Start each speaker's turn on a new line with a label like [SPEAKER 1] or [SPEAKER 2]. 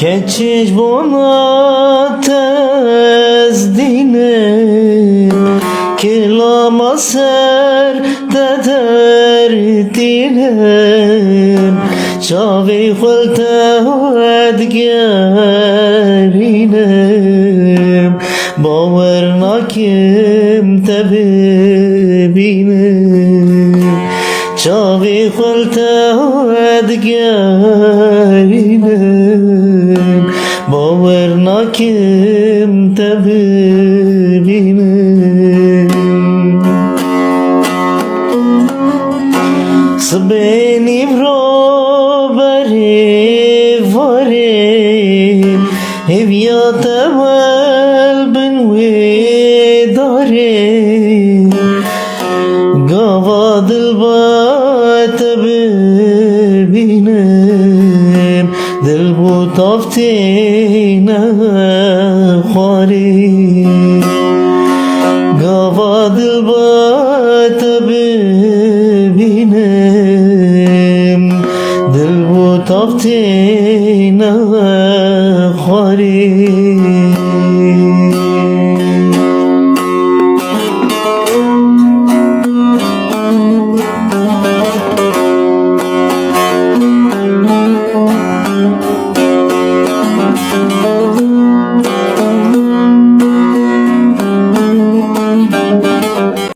[SPEAKER 1] keçiş bona tez dine Kilama ser deder dinem Çavi xulta edgerinem Bawer nakim tebibinem Çavi xulta edgerinem Bawer nakim tebibinem Sbeni vroberi vare Ev ya tevel bin دل بو تفتی نخوری گاوا دل با تبینم دل بو تفتی نخوری